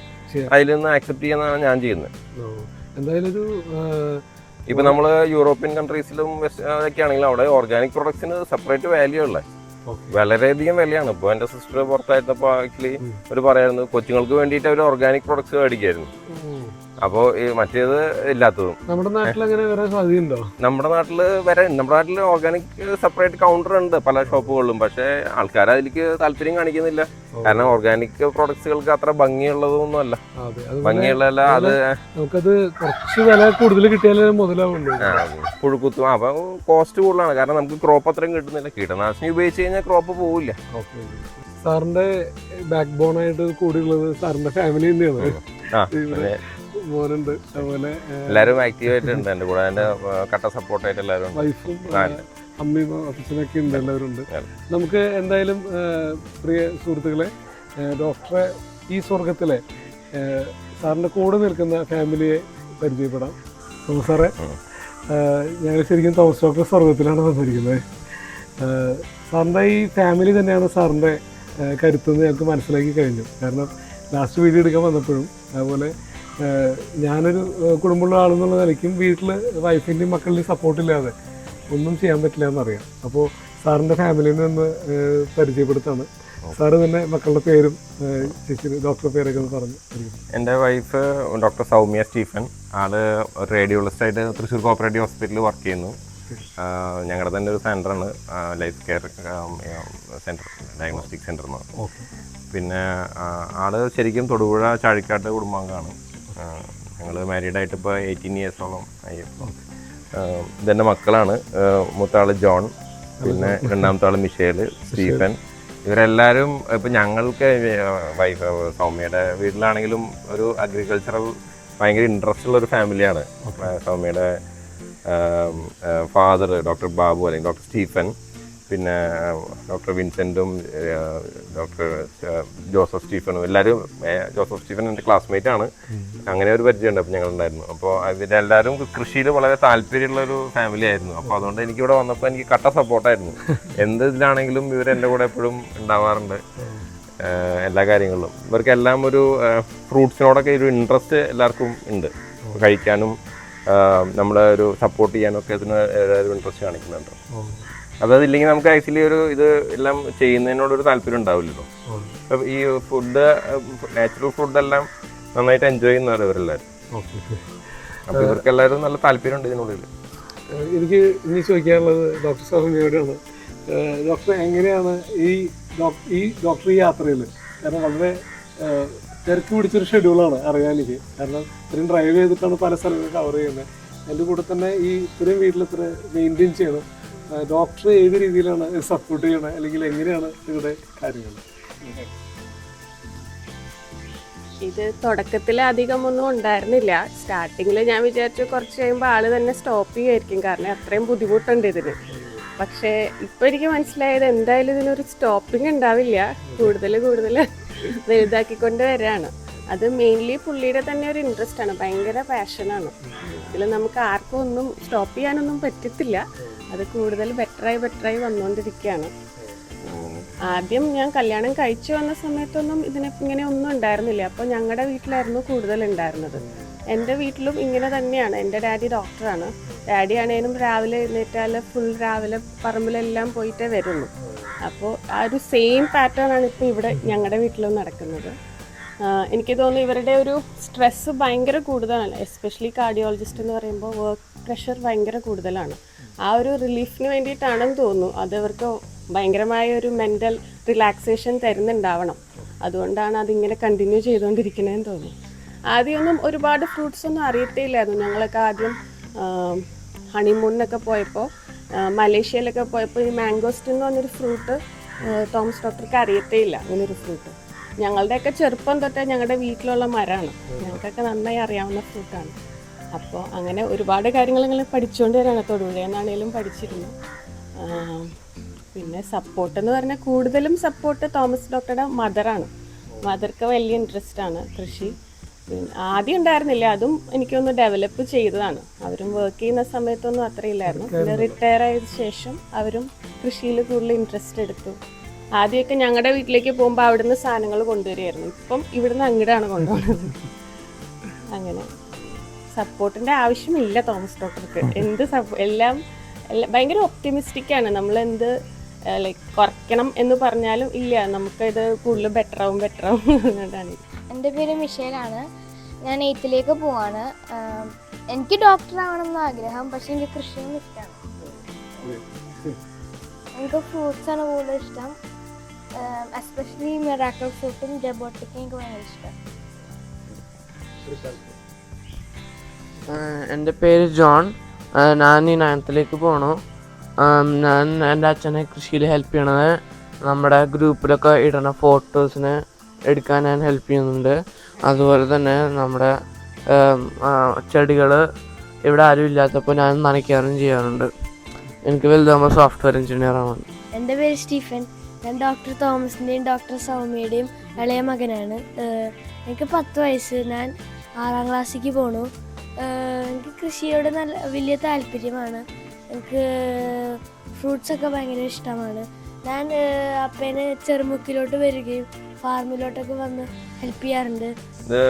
അതിൽ നിന്ന് ആക്സെപ്റ്റ് ചെയ്യുന്നതാണ് ഞാൻ ചെയ്യുന്നത് എന്തായാലും ഒരു ഇപ്പൊ നമ്മൾ യൂറോപ്യൻ കൺട്രീസിലും ഒക്കെ ആണെങ്കിലും അവിടെ ഓർഗാനിക് പ്രൊഡക്ട്സിന് സെപ്പറേറ്റ് വാല്യൂ ഉള്ളത്. വളരെയധികം വിലയാണ് ഇപ്പോൾ എന്റെ സിസ്റ്റർ പുറത്തായിരുന്നപ്പോൾ ആക്ച്വലി. അവർ പറയായിരുന്നു കൊച്ചുങ്ങൾക്ക് വേണ്ടിയിട്ട് അവർ ഓർഗാനിക് പ്രൊഡക്ട്സ് മേടിക്കായിരുന്നു ഉം. ഈ മറ്റേത് ഇല്ലാത്തതും. നമ്മുടെ നാട്ടിൽ അങ്ങനെ വരാൻ സാധ്യതയുണ്ടോ? നമ്മുടെ നാട്ടിൽ വരെ നമ്മുടെ നാട്ടിൽ ഓർഗാനിക് സെപ്പറേറ്റ് കൗണ്ടർ ഉണ്ട് പല ഷോപ്പുകളിലും പക്ഷേ ആൾക്കാർ അതിലേക്ക് താല്പര്യം കാണിക്കുന്നില്ല. കാരണം ഓർഗാനിക് പ്രൊഡക്ട്സുകൾക്ക് അത്ര ഭംഗിയുള്ളതൊന്നും അല്ല ഭംഗിയുള്ളതല്ല അത് നമുക്കത് കുറച്ച് വില കൂടുതൽ കിട്ടിയാലേ മുതലാവുള്ളൂ. പുഴുക്കുത്തും. അപ്പൊ കോസ്റ്റ് കൂടുതലാണ്. കാരണം നമുക്ക് ക്രോപ്പ് അത്രയും കിട്ടുന്നില്ല. കീടനാശിനി ഉപയോഗിച്ച് കഴിഞ്ഞാൽ ക്രോപ്പ് പോവില്ല. സാറിന്റെ ബാക്ക് ബോൺ ആയിട്ട് കൂടിയുള്ളത് സാറിന്റെ ഫാമിലി തന്നെയാണ്. മോനുണ്ട് അതുപോലെ എല്ലാവരും ആക്റ്റീവ് ആയിട്ടുണ്ട്. എന്റെ കൂടെ എന്റെ കട്ട സപ്പോർട്ടായിട്ട് എല്ലാവരും വൈഫും അമ്മയും അച്ഛനൊക്കെ ഉണ്ട് എല്ലാവരും ഉണ്ട് നമുക്ക് എന്തായാലും പ്രിയ സുഹൃത്തുക്കളെ ഡോക്ടറെ ഈ സ്വർഗത്തിലെ സാറിന്റെ കൂടെ നിൽക്കുന്ന ഫാമിലിയെ പരിചയപ്പെടാം. അപ്പോൾ സാറേ ഞങ്ങൾ ശരിക്കും തോമസ് ഡോക്ടർ സ്വർഗത്തിലാണ് വന്നിരിക്കുന്നത് സാറിന്റെ ഈ ഫാമിലി തന്നെയാണ് സാറിന്റെ കരുത്തെന്ന് ഞങ്ങൾക്ക് മനസ്സിലാക്കി കഴിഞ്ഞു. കാരണം ലാസ്റ്റ് വീഡിയോ എടുക്കാൻ വന്നപ്പോഴും അതുപോലെ ഞാനൊരു കുടുംബമുള്ള ആളെന്നുള്ള നിലയ്ക്കും വീട്ടിൽ വൈഫിന്റെയും മക്കളുടെയും സപ്പോർട്ടില്ലാതെ ഒന്നും ചെയ്യാൻ പറ്റില്ല എന്നറിയാം അപ്പോൾ സാറിന്റെ ഫാമിലിയിൽ നിന്ന് പരിചയപ്പെടുത്താണ്. സാറ് തന്നെ മക്കളുടെ പേരും ചേച്ചി ഡോക്ടറുടെ പേരൊക്കെ ഒന്ന് പറഞ്ഞു എന്റെ വൈഫ് ഡോക്ടർ സൗമ്യ സ്റ്റീഫൻ. ആൾ റേഡിയോളജിസ്റ്റ് ആയിട്ട് തൃശ്ശൂർ കോപ്പറേറ്റീവ് ഹോസ്പിറ്റലിൽ വർക്ക് ചെയ്യുന്നു. ഞങ്ങളുടെ തന്നെ ഒരു സെന്ററാണ് life care centre diagnostic centre എന്ന്. പിന്നെ ആൾ ശരിക്കും തൊടുപുഴ ചാഴിക്കാട്ട് കുടുംബാംഗമാണ്. ഞങ്ങൾ മാരീഡ് ആയിട്ട് ഇപ്പോൾ എയ്റ്റീൻ ഇയേഴ്സോളം ആയി. ഇതെന്റെ മക്കളാണ്. മൂത്താൾ ജോൺ പിന്നെ രണ്ടാമത്തെ ആൾ മിഷേൽ സ്റ്റീഫൻ. ഇവരെല്ലാവരും ഇപ്പം ഞങ്ങൾക്ക് വൈഫ് സൗമ്യയുടെ വീട്ടിലാണെങ്കിലും ഒരു അഗ്രികൾച്ചറൽ ഭയങ്കര ഇൻട്രസ്റ്റ് ഉള്ള ഒരു ഫാമിലിയാണ് സൗമ്യയുടെ ഫാദർ ഡോക്ടർ ബാബു അല്ലെങ്കിൽ ഡോക്ടർ സ്റ്റീഫൻ. പിന്നെ ഡോക്ടർ വിൻസെന്റും ഡോക്ടർ ജോസഫ് സ്റ്റീഫനും എല്ലാവരും ജോസഫ് സ്റ്റീഫൻ എന്റെ ക്ലാസ്മേറ്റ് ആണ്. അങ്ങനെ ഒരു പരിചയമുണ്ട് അപ്പോൾ ഞങ്ങളുണ്ടായിരുന്നു. അപ്പോൾ ഇവരെല്ലാവരും കൃഷിയിൽ വളരെ താല്പര്യമുള്ള ഒരു ഫാമിലി ആയിരുന്നു. അപ്പോൾ അതുകൊണ്ട് എനിക്ക് ഇവിടെ വന്നപ്പോൾ എനിക്ക് കട്ട സപ്പോർട്ടായിരുന്നു എന്ത് ഇതിലാണെങ്കിലും ഇവർ എന്റെ കൂടെ എപ്പോഴും ഉണ്ടാവാറുണ്ട്. എല്ലാ കാര്യങ്ങളിലും. ഇവർക്കെല്ലാം ഒരു ഫ്രൂട്ട്സിനോടൊക്കെ ഒരു ഇൻട്രസ്റ്റ് എല്ലാവർക്കും ഉണ്ട്. കഴിക്കാനും നമ്മളെ ഒരു സപ്പോർട്ട് ചെയ്യാനൊക്കെ ഇതിന് ഒരു ഇൻട്രസ്റ്റ് കാണിക്കുന്നുണ്ട്. അപ്പോൾ ഇല്ലെങ്കിൽ നമുക്ക് ആക്ച്വലി ഒരു ഇത് എല്ലാം ചെയ്യുന്നതിനോടൊരു താല്പര്യം ഉണ്ടാവില്ലല്ലോ. അപ്പൊ ഈ ഫുഡ് നാച്ചുറൽ ഫുഡെല്ലാം നന്നായിട്ട് എൻജോയ് ചെയ്യുന്നവർ ഇവരെല്ലാവരും അപ്പോൾ ഇവർക്ക് എല്ലാവരും നല്ല താല്പര്യമുണ്ട് ഇതിനുള്ളിൽ എനിക്ക് ഇനി ചോദിക്കാനുള്ളത് ഡോക്ടർ സാഹിബിനോടാണ് ഡോക്ടർ എങ്ങനെയാണ് ഈ ഈ ഡോക്ടർ ഈ യാത്രയിൽ? കാരണം വളരെ തിരക്ക് പിടിച്ചൊരു ഷെഡ്യൂളാണ് അറിയാൻ എനിക്ക്. കാരണം ഇത്രയും ഡ്രൈവ് ചെയ്തിട്ടാണ് പല സ്ഥലങ്ങളും കവർ ചെയ്യുന്നത്. എന്റെ കൂടെ തന്നെ ഈ ഇത്രയും വീട്ടിൽ ഇത്ര മെയിന്റെയിൻ ചെയ്യണം. ഏഹ് ഡോക്ടർ ഏത് രീതിയിലാണ് സപ്പോർട്ട് ചെയ്യണത് അല്ലെങ്കിൽ എങ്ങനെയാണ് ഇവിടെ കാര്യങ്ങൾ? ഇത് തുടക്കത്തിൽ അധികം ഒന്നും ഉണ്ടായിരുന്നില്ല. സ്റ്റാർട്ടിങ്ങിൽ ഞാൻ വിചാരിച്ചു കുറച്ച് കഴിയുമ്പോൾ ആൾ തന്നെ സ്റ്റോപ്പ് ചെയ്യുമായിരിക്കും കാരണം അത്രയും ബുദ്ധിമുട്ടുണ്ട് ഇതിന്. പക്ഷേ ഇപ്പം എനിക്ക് മനസ്സിലായത് എന്തായാലും ഇതിനൊരു സ്റ്റോപ്പിംഗ് ഉണ്ടാവില്ല. കൂടുതൽ കൂടുതൽ വലുതാക്കിക്കൊണ്ട് വരാണ്. അത് മെയിൻലി പുള്ളിയുടെ തന്നെ ഒരു ഇൻട്രസ്റ്റ് ആണ്. ഭയങ്കര പാഷനാണ് ഇതിൽ നമുക്ക് ആർക്കും ഒന്നും സ്റ്റോപ്പ് ചെയ്യാനൊന്നും പറ്റത്തില്ല. അത് കൂടുതൽ ബെറ്ററായി ബെറ്ററായി വന്നുകൊണ്ടിരിക്കുകയാണ് ആദ്യം ഞാൻ കല്യാണം കഴിച്ചു വന്ന സമയത്തൊന്നും ഇതിനെ ഇങ്ങനെ ഒന്നും ഉണ്ടായിരുന്നില്ല. അപ്പോൾ ഞങ്ങളുടെ വീട്ടിലായിരുന്നു കൂടുതൽ ഉണ്ടായിരുന്നത്. എന്റെ വീട്ടിലും ഇങ്ങനെ തന്നെയാണ്. എന്റെ ഡാഡി ഡോക്ടറാണ്. ഡാഡി ആണേലും രാവിലെ എഴുന്നേറ്റാൽ ഫുൾ രാവിലെ പറമ്പിലെല്ലാം പോയിട്ടേ വരുള്ളൂ. അപ്പോൾ ആ ഒരു സെയിം പാറ്റേൺ ആണ് ഇപ്പോൾ ഇവിടെ ഞങ്ങളുടെ വീട്ടിലും നടക്കുന്നത്. എനിക്ക് തോന്നുന്നു ഇവരുടെ ഒരു സ്ട്രെസ്സ് ഭയങ്കര കൂടുതലാണ്. എസ്പെഷ്യലി കാർഡിയോളജിസ്റ്റ് എന്ന് പറയുമ്പോൾ വർക്ക് പ്രഷർ ഭയങ്കര കൂടുതലാണ്. ആ ഒരു റിലീഫിന് വേണ്ടിയിട്ടാണെന്ന് തോന്നുന്നു. അതവർക്ക് ഭയങ്കരമായ ഒരു മെന്റൽ റിലാക്സേഷൻ തരുന്നുണ്ടാവണം. അതുകൊണ്ടാണ് അതിങ്ങനെ കണ്ടിന്യൂ ചെയ്തുകൊണ്ടിരിക്കണതെന്ന് തോന്നുന്നു. ആദ്യമൊന്നും ഒരുപാട് ഫ്രൂട്ട്സ് ഒന്നും അറിയത്തില്ലായിരുന്നു ഞങ്ങളൊക്കെ ആദ്യം ഹണിമൂണിനൊക്കെ പോയപ്പോൾ മലേഷ്യയിലൊക്കെ പോയപ്പോൾ ഈ മാംഗോസ്റ്റിൻ എന്ന് പറഞ്ഞൊരു ഫ്രൂട്ട് തോമസ് ഡോക്ടർക്ക് അറിയത്തേ ഇല്ല അങ്ങനൊരു ഫ്രൂട്ട് ഞങ്ങളുടെയൊക്കെ ചെറുപ്പം തൊട്ടേ ഞങ്ങളുടെ വീട്ടിലുള്ള മരമാണ്. ഞങ്ങൾക്കൊക്കെ നന്നായി അറിയാവുന്ന ഫ്രൂട്ടാണ് അപ്പോൾ അങ്ങനെ ഒരുപാട് കാര്യങ്ങൾ ഇങ്ങനെ പഠിച്ചുകൊണ്ട് വരാണ്. തൊടുപുഴയെന്നാണേലും പഠിച്ചിരുന്നു. പിന്നെ സപ്പോർട്ട് എന്ന് പറഞ്ഞാൽ കൂടുതലും സപ്പോർട്ട് തോമസ് ഡോക്ടറുടെ മദറാണ് മദർക്ക് വലിയ ഇൻട്രസ്റ്റ് ആണ് കൃഷി. പിന്നെ ആദ്യം ഉണ്ടായിരുന്നില്ല. അതും എനിക്കൊന്ന് ഡെവലപ്പ് ചെയ്തതാണ്. അവരും വർക്ക് ചെയ്യുന്ന സമയത്തൊന്നും അത്രയില്ലായിരുന്നു പിന്നെ റിട്ടയർ ആയത് ശേഷം അവരും കൃഷിയിൽ കൂടുതൽ ഇൻട്രസ്റ്റ് എടുത്തു. ആദ്യമൊക്കെ ഞങ്ങളുടെ വീട്ടിലേക്ക് പോകുമ്പോൾ അവിടുന്ന് സാധനങ്ങൾ കൊണ്ടുവരികയായിരുന്നു. ഇപ്പം ഇവിടുന്ന് അങ്ങോട്ടാണ് കൊണ്ടുപോകുന്നത്. അങ്ങനെ. സപ്പോർട്ടിന്റെ ആവശ്യമില്ല തോമസ് ഡോക്ടർക്ക് എന്ത് എല്ലാം എല്ലാം ഭയങ്കര ഒപ്റ്റിമിസ്റ്റിക് ആണ്. നമ്മൾ എന്ത് ലൈക്ക് കുറയ്ക്കണം എന്ന് പറഞ്ഞാലും ഇല്ല. നമുക്കിത് കൂടുതൽ ബെറ്റർ ആവും ബെറ്റർ ആവും എന്നുകൊണ്ടാണ് എന്റെ പേര് മിഷേലാണ്. ഞാൻ എയ്ത്തിലേക്ക് പോവാണ്. എനിക്ക് ഡോക്ടർ ആവണമെന്ന് ആഗ്രഹം പക്ഷെ എനിക്ക് കൃഷിയും ഇഷ്ടമാണ് എനിക്ക് ഫ്രൂട്ട്സ് ആണ് കൂടുതൽ ഇഷ്ടം. എസ്പെഷ്യലി മെറാക്കൽ ഫ്രൂട്ടും ജബോട്ടിക്കും എനിക്ക് ഭയങ്കര ഇഷ്ടം. എന്റെ പേര് ജോൺ. ഞാൻ ഈ നയനത്തിലേക്ക് പോകണു ഞാൻ എന്റെ അച്ഛനെ കൃഷിയിൽ ഹെൽപ്പ് ചെയ്യണത് നമ്മുടെ ഗ്രൂപ്പിലൊക്കെ ഇടണ ഫോട്ടോസിന് എടുക്കാൻ ഞാൻ ഹെൽപ്പ് ചെയ്യുന്നുണ്ട്. അതുപോലെ തന്നെ നമ്മുടെ ചെടികൾ ഇവിടെ ആരും ഇല്ലാത്തപ്പോൾ ഞാൻ നനയ്ക്കാറും ചെയ്യാറുണ്ട്. എനിക്ക് വലുതാകുമ്പോൾ സോഫ്റ്റ്വെയർ എഞ്ചിനീയർ ആവാൻ. എന്റെ പേര് സ്റ്റീഫൻ. ഞാൻ ഡോക്ടർ തോമസിന്റെയും ഡോക്ടർ സൗമ്യയുടെയും ഇളയ മകനാണ്. എനിക്ക് പത്ത് വയസ്സ്. ഞാൻ ആറാം ക്ലാസ്സിലേക്ക് പോണു. എനിക്ക് കൃഷിയോട് നല്ല വലിയ താല്പര്യമാണ്. എനിക്ക് ഫ്രൂട്ട്സ് ഒക്കെ ഭയങ്കര ഇഷ്ടമാണ്. ഞാൻ അപ്പേനെ ചെറുമുക്കിലോട്ട് വരികയും ഫാർമിലോട്ടൊക്കെ വന്ന് ഹെൽപ്പ് ചെയ്യാറുണ്ട്. ഇത്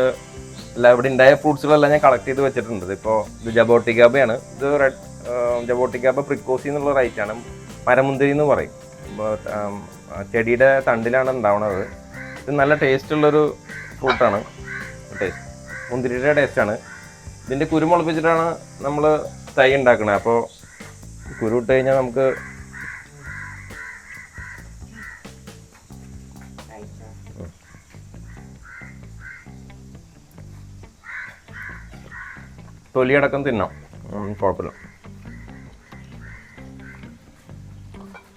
ഇവിടെ ഉണ്ടായ ഫ്രൂട്ട്സുകളെല്ലാം ഞാൻ കളക്ട് ചെയ്ത് വെച്ചിട്ടുണ്ട്. ഇപ്പോൾ ഇത് ജബോട്ടിക്കാബയാണ് ഇത് റെഡ് ജബോട്ടിക്കാബ പ്രിക്കോസി എന്നുള്ള റൈറ്റ് ആണ്. മരമുന്തിരി എന്ന് പറയും. ചെടിയുടെ തണ്ടിലാണ് ഉണ്ടാവുന്നത് ഇത് നല്ല ടേസ്റ്റ് ഉള്ളൊരു ഫ്രൂട്ടാണ് ടേസ്റ്റ് മുന്തിരിയുടെ ടേസ്റ്റാണ് ഇതിന്റെ കുരു മുളപ്പിച്ചിട്ടാണ് നമ്മൾ തൈ ഉണ്ടാക്കുന്നത് അപ്പോൾ കുരു ഇട്ട് കഴിഞ്ഞാൽ നമുക്ക് തൊലിയടക്കം തിന്നാം. കുഴപ്പമില്ല.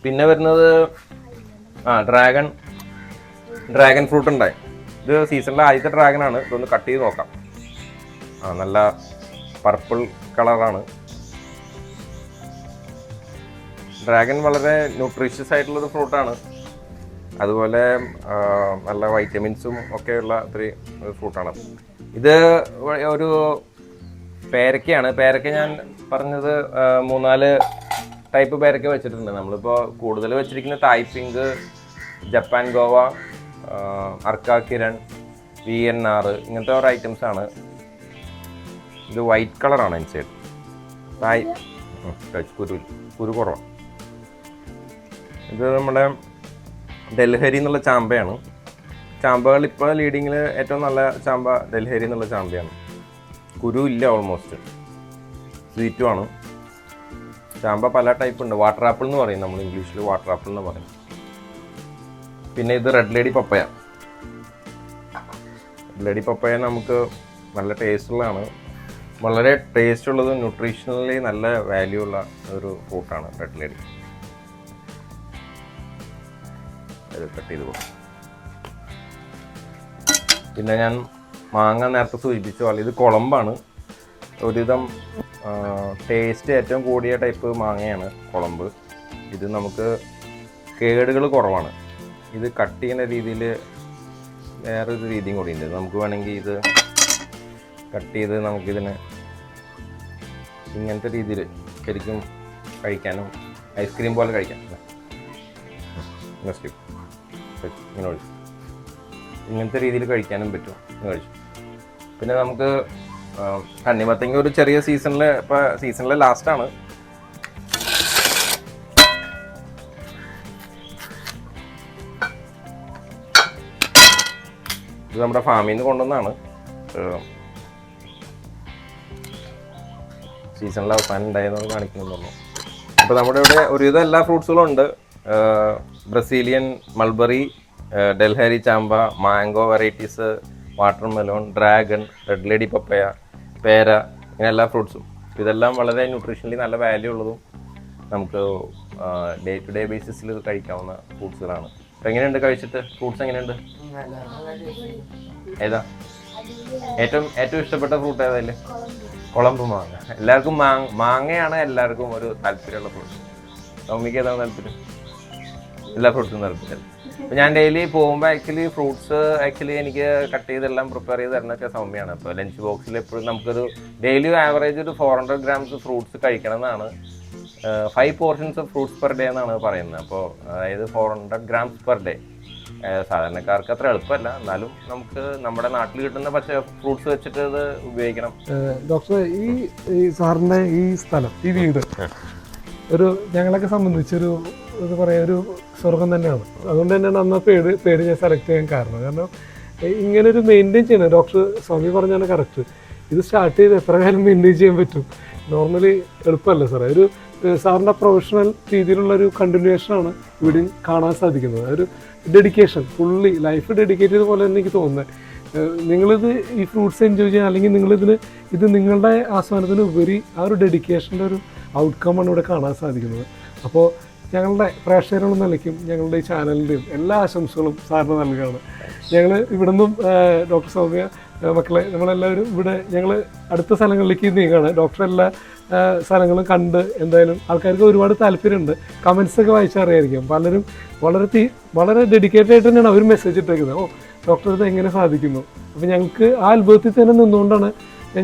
പിന്നെ വരുന്നത് ആ ഡ്രാഗൺ ഡ്രാഗൺ ഫ്രൂട്ട് ഉണ്ടായി. ഇത് സീസണിലെ ആദ്യത്തെ ഡ്രാഗൺ ആണ് ഇതൊന്ന് കട്ട് ചെയ്ത് നോക്കാം. ആ നല്ല പർപ്പിൾ കളറാണ് ഡ്രാഗൺ വളരെ ന്യൂട്രീഷ്യസ് ആയിട്ടുള്ളൊരു ഫ്രൂട്ടാണ് അതുപോലെ നല്ല വൈറ്റമിൻസും ഒക്കെയുള്ള ഒരു ഫ്രൂട്ടാണ് ഇത് ഒരു പേരക്കയാണ്. പേരക്ക ഞാൻ പറഞ്ഞത് മൂന്നാൽ ടൈപ്പ് പേരക്ക വെച്ചിട്ടുണ്ട്. നമ്മളിപ്പോൾ കൂടുതൽ വെച്ചിരിക്കുന്ന Thai pink Japan Goa Arka Kiran V N R ഇങ്ങനത്തെ ഓരോ ഐറ്റംസ് ആണ്. ഇത് വൈറ്റ് കളറാണ് ഇൻസൈഡ് കുരു കുരു കുറവാണ് ഇത് നമ്മുടെ ഡൽഹരി എന്നുള്ള ചാമ്പയാണ്. ചാമ്പകൾ ഇപ്പോൾ ലീഡിങ്ങിൽ ഏറ്റവും നല്ല ചാമ്പ ഡൽഹരി എന്നുള്ള ചാമ്പയാണ്. കുരു ഇല്ല ഓൾമോസ്റ്റ് സ്വീറ്റും ആണ് ചാമ്പ പല ടൈപ്പ് ഉണ്ട്. വാട്ടർ ആപ്പിൾ എന്ന് പറയും നമ്മൾ ഇംഗ്ലീഷിൽ വാട്ടർ ആപ്പിൾ എന്ന് പറയും. പിന്നെ ഇത് red lady papaya red lady papaya നമുക്ക് നല്ല ടേസ്റ്റ് ഉള്ളതാണ്. വളരെ ടേസ്റ്റ് ഉള്ളതും ന്യൂട്രീഷണലി നല്ല വാല്യൂ ഉള്ള ഒരു ഫ്രൂട്ടാണ് റെഡ് ലേഡി കട്ട് ചെയ്ത് പോകും പിന്നെ ഞാൻ മാങ്ങ നേരത്തെ സൂചിപ്പിച്ച പോലെ ഇത് കുളമ്പാണ്. ഒരുവിധം ടേസ്റ്റ് ഏറ്റവും കൂടിയ ടൈപ്പ് മാങ്ങയാണ് കുളമ്പ്. ഇത് നമുക്ക് കേടുകൾ കുറവാണ്. ഇത് കട്ട് ചെയ്യുന്ന രീതിയിൽ വേറൊരു രീതിയും കൂടി ഉണ്ട് നമുക്ക് വേണമെങ്കിൽ ഇത് കട്ട് ചെയ്ത് നമുക്കിതിന് ഇങ്ങനത്തെ രീതിയിൽ ശരിക്കും കഴിക്കാനും ഐസ്ക്രീം പോലെ കഴിക്കാം. ഇങ്ങനെ ഒഴിച്ചു. ഇങ്ങനത്തെ രീതിയിൽ കഴിക്കാനും പറ്റും. കഴിച്ചു പിന്നെ നമുക്ക് കണ്ണിമത്തെങ്കിൽ ഒരു ചെറിയ സീസണിൽ ഇപ്പോൾ സീസണിലെ ലാസ്റ്റാണ് ഇത് നമ്മുടെ ഫാമിൽ നിന്ന് കൊണ്ടുവന്നാണ് സീസണിൽ അവസാനം ഉണ്ടായെന്ന് കാണിക്കുന്നുണ്ടല്ലോ അപ്പോൾ നമ്മുടെ ഇവിടെ ഒരുവിധം എല്ലാ ഫ്രൂട്ട്സുകളും ഉണ്ട്. Brazilian mulberry ഡൽഹരി chamba mango varieties water melon dragon red lady papaya പേര ഇങ്ങനെ എല്ലാ ഫ്രൂട്ട്സും. ഇതെല്ലാം വളരെ ന്യൂട്രീഷണലി നല്ല വാല്യൂ ഉള്ളതും നമുക്ക് ഡേ ടു ഡേ ബേസിസിൽ കഴിക്കാവുന്ന ഫ്രൂട്ട്സുകളാണ്. അപ്പം എങ്ങനെയുണ്ട് കഴിച്ചിട്ട്? ഫ്രൂട്ട്സ് എങ്ങനെയുണ്ട്? ഏതാ? ഏറ്റവും ഏറ്റവും ഇഷ്ടപ്പെട്ട ഫ്രൂട്ട് ഏതായാലും കുളമ്പ് മാങ്ങ. എല്ലാവർക്കും മാങ്ങ മാങ്ങയാണ് എല്ലാവർക്കും ഒരു താല്പര്യമുള്ള ഫ്രൂട്ട്സ് സൗമിക്ക് ഏതാണ് താല്പര്യം? എല്ലാ ഫ്രൂട്ട്സും താല്പര്യം. അപ്പോൾ ഞാൻ ഡെയിലി പോകുമ്പോൾ ആക്ച്വലി ഫ്രൂട്ട്സ് ആക്ച്വലി എനിക്ക് കട്ട് ചെയ്തെല്ലാം പ്രിപ്പയർ ചെയ്ത് തരുന്നൊക്കെ സൗമ്യമാണ് അപ്പോൾ ലഞ്ച് ബോക്സിൽ എപ്പോഴും നമുക്കൊരു ഡെയിലി ആവറേജ് ഒരു ഫോർ ഹൺഡ്രഡ് ഗ്രാംസ് ഫ്രൂട്ട്സ് കഴിക്കണം എന്നാണ് five portions of fruits per day എന്നാണ് പറയുന്നത്. അപ്പോൾ അതായത് four hundred grams per day സാധാരണക്കാർക്ക് അത്ര എളുപ്പമല്ല. എന്നാലും നമുക്ക് നമ്മുടെ നാട്ടിൽ കിട്ടുന്ന പച്ച ഫ്രൂട്ട്സ് വെച്ചിട്ട് ഇത് ഉപയോഗിക്കണം. ഡോക്ടർ ഈ ഈ സാറിന്റെ ഈ സ്ഥലം ഈ വീട് ഒരു ഞങ്ങളൊക്കെ സംബന്ധിച്ചൊരു എന്താ പറയാ ഒരു സ്വർഗം തന്നെയാണ്. അതുകൊണ്ട് തന്നെയാണ് അന്ന് പേട് പേര് ഞാൻ സെലക്ട് ചെയ്യാൻ കാരണം. കാരണം ഇങ്ങനെ ഒരു മെയിന്റെയിൻ ചെയ്യണം. ഡോക്ടർ സ്വാമി പറഞ്ഞാണ് കറക്റ്റ് ഇത് സ്റ്റാർട്ട് ചെയ്ത് എത്ര കാലം മെയിന്റെയിൻ ചെയ്യാൻ പറ്റും? നോർമലി എളുപ്പമല്ല സാറേ? ഒരു സാറിന്റെ പ്രൊഫഷണൽ രീതിയിലുള്ള ഒരു കണ്ടിന്യൂവേഷനാണ് ഇവിടെയും ഇവിടെ കാണാൻ സാധിക്കുന്നത്. ഒരു ഡെഡിക്കേഷൻ ഫുള്ളി ലൈഫ് ഡെഡിക്കേറ്റ് ചെയ്ത പോലെ തന്നെ എനിക്ക് തോന്നുന്നത്. നിങ്ങളിത് ഈ ഫ്രൂട്ട്സ് എൻജോയ് ചെയ്യാൻ അല്ലെങ്കിൽ നിങ്ങളിതിന് ഇത് നിങ്ങളുടെ ആസ്വാദനത്തിന് ഉപരി ആ ഒരു ഡെഡിക്കേഷന്റെ ഒരു ഔട്ട്കമാണ് ഇവിടെ കാണാൻ സാധിക്കുന്നത്. അപ്പോൾ ഞങ്ങളുടെ പ്രേക്ഷകരുടെ നിലയ്ക്കും ഞങ്ങളുടെ ഈ ചാനലിന്റെയും എല്ലാ ആശംസകളും സാറിന് നൽകുകയാണ്. ഞങ്ങൾ ഇവിടെ നിന്നും ഡോക്ടർ സൗമ്യ മക്കളെ നമ്മളെല്ലാവരും ഇവിടെ ഞങ്ങൾ അടുത്ത സ്ഥലങ്ങളിലേക്ക് നീങ്ങുകയാണ് ഡോക്ടർ എല്ലാ സ്ഥലങ്ങളും കണ്ട് എന്തായാലും ആൾക്കാർക്ക് ഒരുപാട് താല്പര്യമുണ്ട്. കമൻസ് ഒക്കെ വായിച്ചറിയായിരിക്കും. പലരും വളരെ തീ വളരെ ഡെഡിക്കേറ്റഡ് ആയിട്ട് തന്നെയാണ് അവർ മെസ്സേജ് ഇട്ടേക്കുന്നത്. ഓ ഡോക്ടർ ഇത് എങ്ങനെ സാധിക്കുന്നു? അപ്പോൾ ഞങ്ങൾക്ക് ആ അത്ഭുതത്തിൽ തന്നെ നിന്നുകൊണ്ടാണ്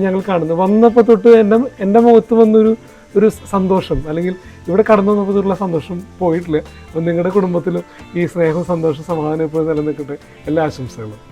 ഞങ്ങൾ കാണുന്നത്. വന്നപ്പോൾ തൊട്ട് എന്റെ എന്റെ മുഖത്ത് വന്നൊരു ഒരു സന്തോഷം. അല്ലെങ്കിൽ ഇവിടെ കടന്നു വന്നപ്പോഴുള്ള സന്തോഷം പോയിട്ടില്ല. അപ്പം നിങ്ങളുടെ കുടുംബത്തിലും ഈ സ്നേഹവും സന്തോഷവും സമാധാനം എപ്പോഴും നിലനിൽക്കട്ടെ. എല്ലാ ആശംസകളും.